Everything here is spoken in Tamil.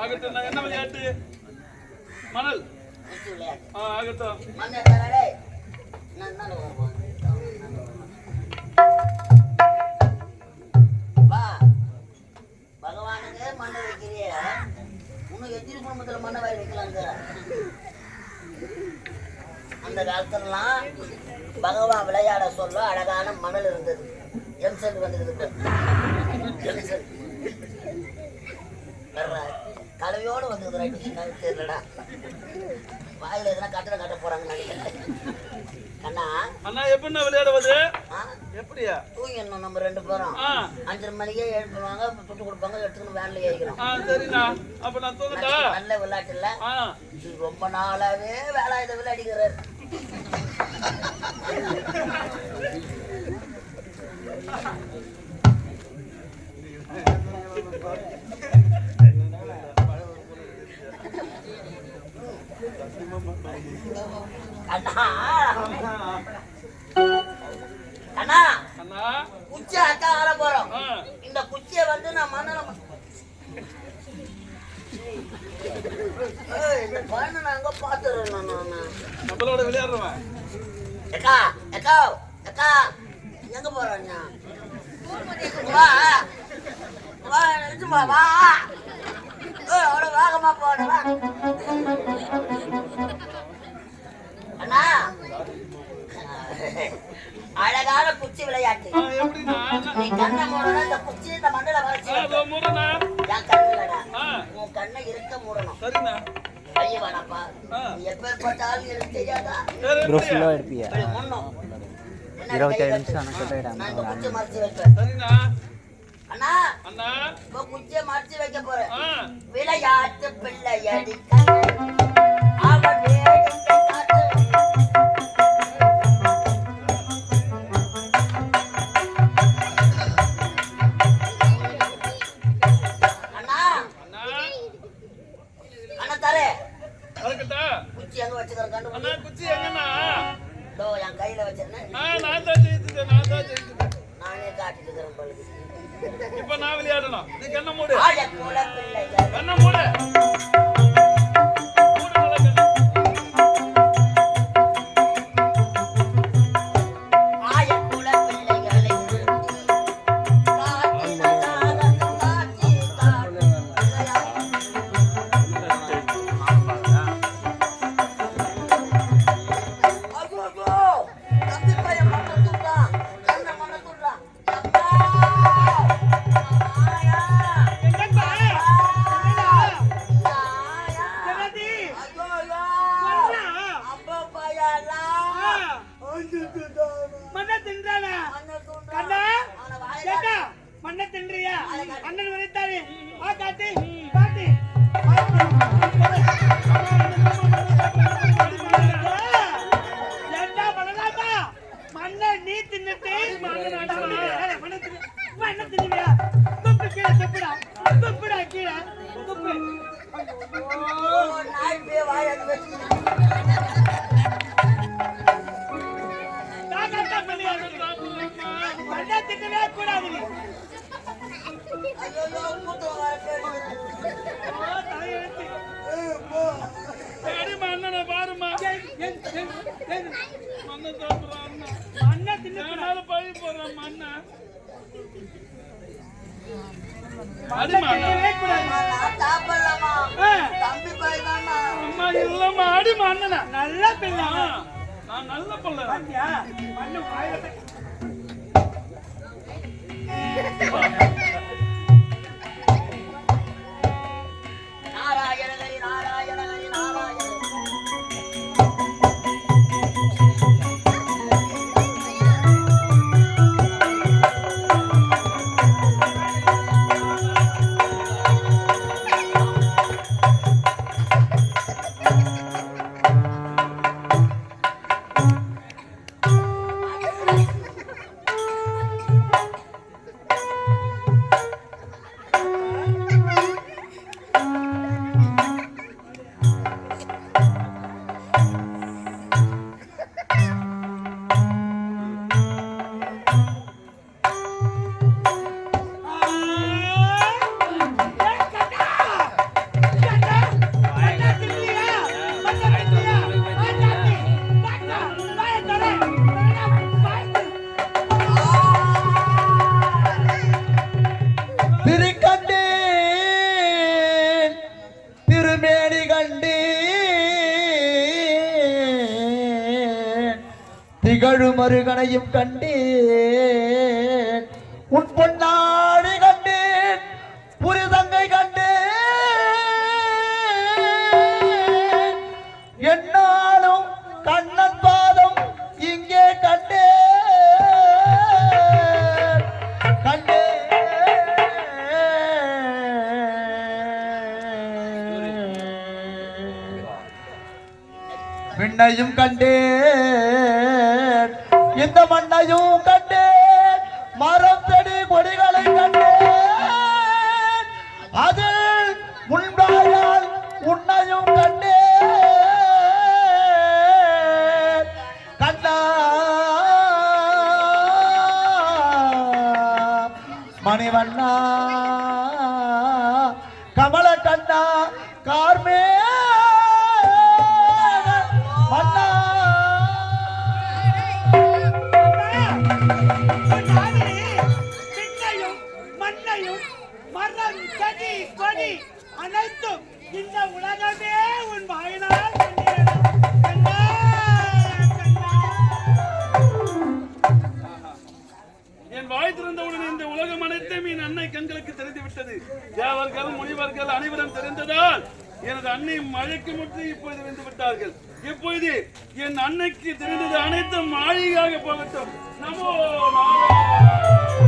ஆகட்டும் என்ன விளையாட்டு மணல். ஆகட்டும். மண்ணை தரடே நான் தான் வா. பகவானுக்கு மண்ணை வைக்கிறிய இன்னும் எத்திரி குடும்பத்தில் மண்ணை வாய் வைக்கலாங்க? அந்த காலத்துலலாம் பகவான் விளையாட சொல்ல அழகான மணல் இருந்தது. எம்செட் வந்தது எம்செட் கலவையோடு வந்து தெரியலடா வாயில எதனா கட்டட கட்ட போறாங்க நினைக்கிறேன். கண்ணா அண்ணா எப்படிண்ணா விளையாடுவது? எப்படியா? தூங்கிடணும் நம்ம ரெண்டு பேரும். அஞ்சரை மணிக்கே எழுப்புவாங்க துட்டு கொடுப்பாங்க எடுத்துக்கணும் வேன்ல ஏறிக்கணும். ஆ சரிண்ணா. அப்ப நான் தூங்கட்டா? நல்ல விளையாட்டு இல்ல இது ரொம்ப நாளாவே வேலாயுத விளையாடிக்கிறாரு. அண்ணா குச்சி அக்கா ஆட போறோம். இந்த குச்சியை வந்து நான் மண்ணில் இந்த பையனை பார்த்துறேன் நான் நம்மளோட விளையாடுறவன் அக்கா அக்கா அக்கா எங்க போறேன் வா வா நிஜமா வா அவ்வளோ வேகமா போன வா அண்ணா அழகான குச்சி விளையாட்டு. நீ கண்ணை மூடணும் இந்த குச்சி இந்த மண்ணில வரைச்சி என் கண்ணுலடா. உன் கண்ணை இருக்க மூடணும். ஐய வேணாப்பா. நீ எனக்கு தெரியாதா? எடுப்பியா இருபத்தேழு கை நிமிஷம் அண்ணா அண்ணா. இப்போ குச்சியை மறைச்சு வைக்க போறேன். விளையாட்டு பிள்ளையடி இப்ப நான் விளையாடணும். கண்ணை மூடு? கண்ணை மூடு? அண்ணன் தின்றியா? அண்ணன் வரைத்தாரு. ஆ காட்டு மண்ணை சாப்பிடுறான் மண்ணை தின்னு பழி போடுறான் மண்ணை அம்மா நல்ல பிள்ளை நான் நல்ல பிள்ளை மண்ணு மருகனையும் கண்டேன். உன் பொன்னாடி கண்டேன். புரிதங்கை கண்டேன். என்னாலும் கண்ணன் பாதம் இங்கே கண்டேன். கண்டேன். விண்ணையும் கண்டேன். இந்த மண்ணையும் கண்டேன் மரம் செடி கொடிகளை கண்டேன் அதில் முன்பாயால் உன்னையும் கண்டேன் கண்டா மணிவண்ணா. கமல கண்ணா கார்மே செடி அனைத்தும் இந்த உலகமே உன் வாயினால் என் வாய் திறந்தவுடன் இந்த உலகம் அனைத்தும் என் அன்னை கண்களுக்கு தெரிந்து விட்டது தேவர்கள் முனிவர்கள் அனைவரும் தெரிந்ததால் எனது அன்னை மழைக்கு முற்று இப்பொழுது வந்து விட்டார்கள். இப்பொழுது என் அன்னைக்கு தெரிந்தது அனைத்தும் மாளிகையாக போகட்டும். நமோ நாராயணாய.